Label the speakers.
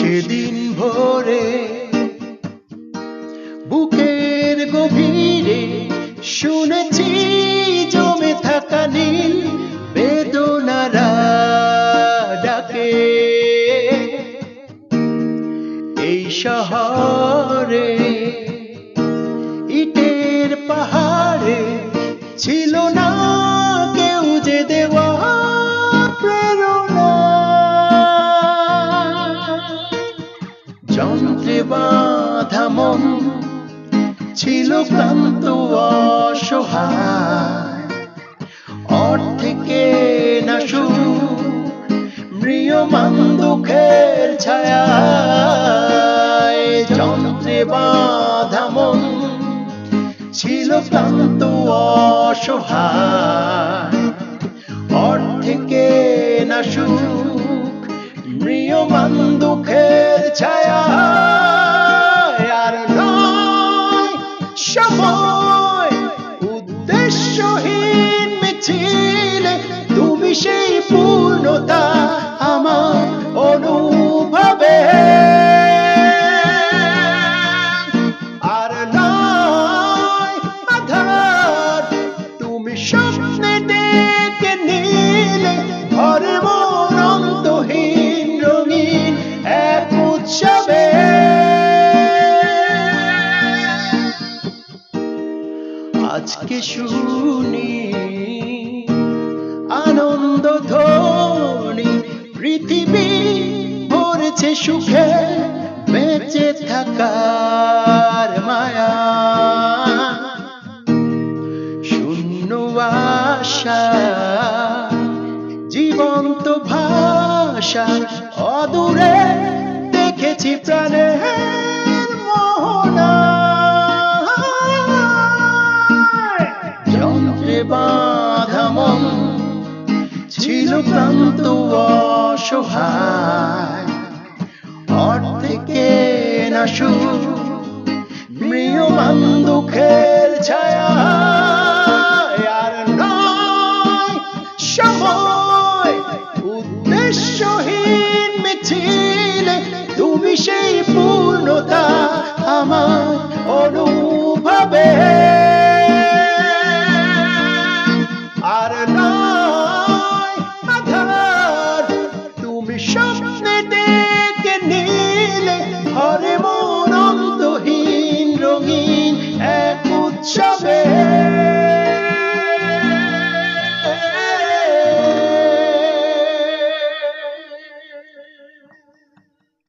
Speaker 1: সেদিন ভোরে বুকের গভীরে শুনেছি জমে থাকা নীল বেদনারা ডাকে। এই শহরে ছিল ক্লান্ত, অসহায়। অর্ধেকে না সুখ মৃয়মান দুঃখের ছায়া যন্ত্রে বাঁধা মন, ছিল ক্লান্ত, অসহায়। অর্ধেকে না সুখ মৃয়মান দুঃখের ছায়া আজকে শুনি আনন্দ ধ্বনি, পৃথিবী ভরেছে সুখে, বেঁচে থাকার মায়া। শূন্য আশা, জীবন্ত ভাষা, অদূরে দেখেছি প্রাণের মোহনা। ছিল অসহায়। অসহায় অর্ধেকে না সুখ মৃয়মান দুঃখের Disney